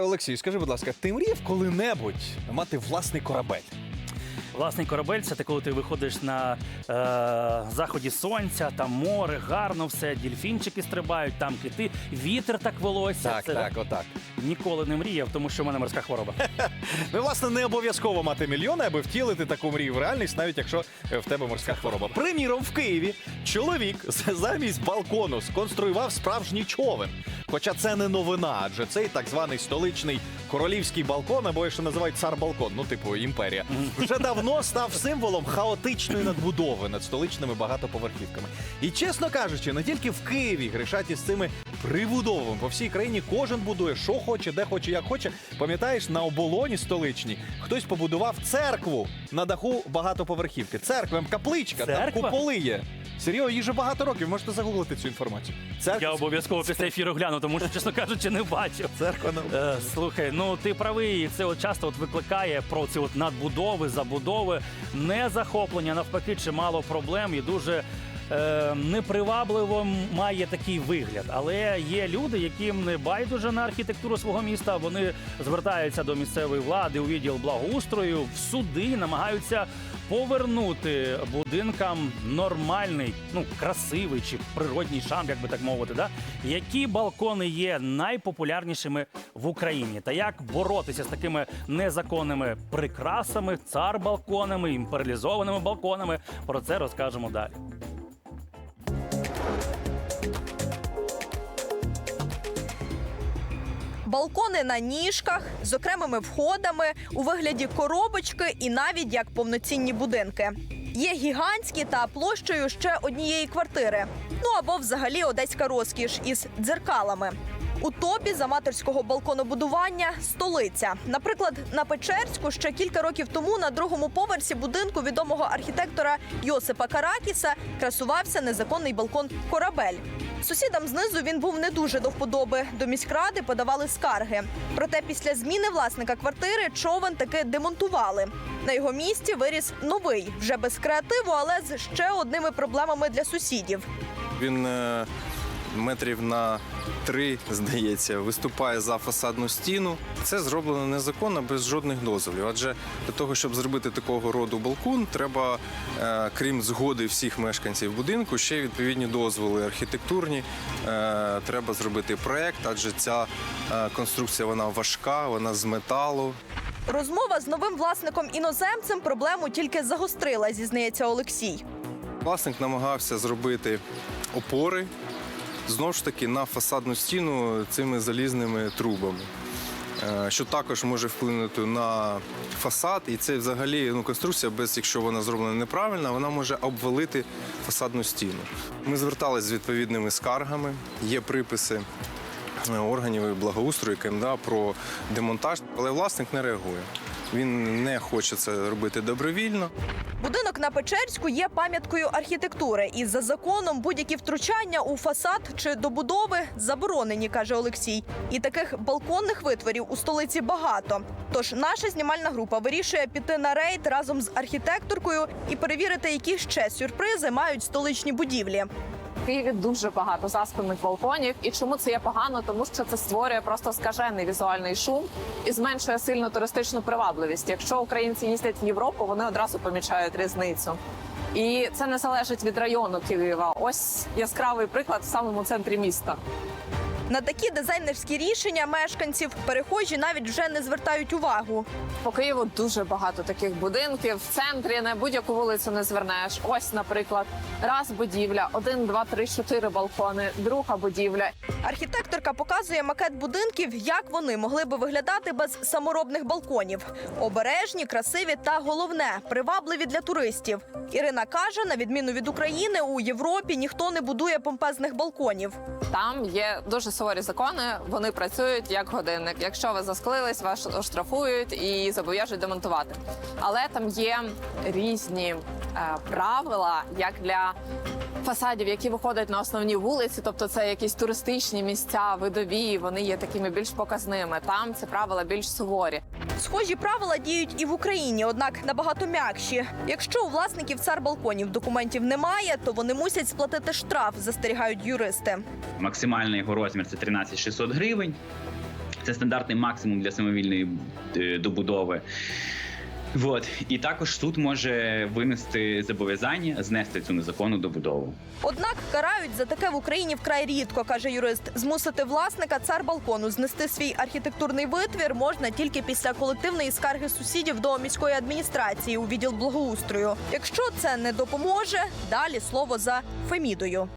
Олексій, скажи, будь ласка, ти мріяв коли-небудь мати власний корабель? Власний корабель це ти, коли ти виходиш на е, заході сонця, там море, гарно все, дільфінчики стрибають, там кити, вітер так волосся. Так, Це так, отак. Ніколи не мріяв, тому що в мене морська хвороба. Ну, власне, не обов'язково мати мільйони, аби втілити таку мрію в реальність, навіть якщо в тебе морська хвороба. Приміром, в Києві чоловік замість балкону сконструював справжній човен. Хоча це не новина, адже цей так званий столичний королівський балкон, або ще називають цар-балкон, ну типу імперія, вже давно став символом хаотичної надбудови над столичними багатоповерхівками. І чесно кажучи, не тільки в Києві грішать із цими прибудовами. По всій країні кожен будує, що хоче, де хоче, як хоче. Пам'ятаєш, на оболоні столичній хтось побудував церкву на даху багатоповерхівки. Церква, капличка, там Церква? куполи є. Серйозно, їй вже багато років. Можете загуглити цю інформацію. Церква, Я обов'язково після ефіру гляну, тому що, чесно кажучи, не бачив. церква на Е, слухай, ну ти правий, і це от часто от викликає про ці от надбудови, забудови, незахоплення, навпаки, чимало проблем і дуже. Е, непривабливо має такий вигляд, але є люди, яким не байдуже на архітектуру свого міста. Вони звертаються до місцевої влади у відділ благоустрою, в суди намагаються повернути будинкам нормальний, ну красивий чи природній шам, як би так мовити, да? які балкони є найпопулярнішими в Україні, та як боротися з такими незаконними прикрасами, цар-балконами, імперіалізованими балконами. Про це розкажемо далі. Балкони на ніжках з окремими входами у вигляді коробочки і навіть як повноцінні будинки. Є гігантські та площею ще однієї квартири. Ну або взагалі одеська розкіш із дзеркалами. У топі з аматорського балконобудування столиця. Наприклад, на Печерську ще кілька років тому на другому поверсі будинку відомого архітектора Йосипа Каракіса красувався незаконний балкон Корабель. Сусідам знизу він був не дуже до вподоби. До міськради подавали скарги. Проте після зміни власника квартири човен таки демонтували. На його місці виріс новий, вже без креативу, але з ще одними проблемами для сусідів. Він е, метрів на три, здається, виступає за фасадну стіну. Це зроблено незаконно без жодних дозволів. Адже для того, щоб зробити такого роду балкон, треба, е, крім згоди всіх мешканців будинку, ще відповідні дозволи архітектурні. Е, Треба зробити проект, адже ця е, конструкція вона важка, вона з металу. Розмова з новим власником іноземцем проблему тільки загострила, зізнається Олексій. Власник намагався зробити опори знову ж таки на фасадну стіну цими залізними трубами. е, Що також може вплинути на фасад, і це взагалі ну, конструкція, без якщо вона зроблена неправильно, вона може обвалити фасадну стіну. Ми зверталися з відповідними скаргами, є приписи е, органів благоустрою КМДА про демонтаж, але власник не реагує. Він не хоче це робити добровільно. Будинок на Печерську є пам'яткою архітектури, і за законом будь-які втручання у фасад чи добудови заборонені, каже Олексій. І таких балконних витворів у столиці багато. Тож наша знімальна група вирішує піти на рейд разом з архітекторкою і перевірити, які ще сюрпризи мають столичні будівлі. Києві дуже багато заспаних балконів. І чому це є погано? Тому що це створює просто скажений візуальний шум і зменшує сильно туристичну привабливість. Якщо українці їздять в Європу, вони одразу помічають різницю. І це не залежить від району Києва. Ось яскравий приклад в самому центрі міста. На такі дизайнерські рішення мешканців перехожі навіть вже не звертають увагу. По Києву дуже багато таких будинків. В центрі на будь-яку вулицю не звернеш. Ось, наприклад, раз будівля, один, два, три, чотири балкони, друга будівля. Архітекторка показує макет будинків, як вони могли би виглядати без саморобних балконів. Обережні, красиві та головне привабливі для туристів. Ірина каже: на відміну від України, у Європі ніхто не будує помпезних балконів. Там є дуже суворі закони. Вони працюють як годинник. Якщо ви засклились, вас оштрафують і зобов'яжуть демонтувати. Але там є різні е, правила, як для фасадів, які виходять на основні вулиці, тобто це якісь туристичні місця, видові. Вони є такими більш показними. Там ці правила більш суворі. Схожі правила діють і в Україні, однак набагато м'якші. Якщо у власників цар балконів документів немає, то вони мусять сплатити штраф, застерігають юристи. Максимальний його розмір це 13 600 гривень. Це стандартний максимум для самовільної е, добудови. От. І також суд може винести зобов'язання знести цю незаконну добудову. Однак карають за таке в Україні вкрай рідко, каже юрист. Змусити власника цар балкону знести свій архітектурний витвір можна тільки після колективної скарги сусідів до міської адміністрації у відділ благоустрою. Якщо це не допоможе, далі слово за Фемідою.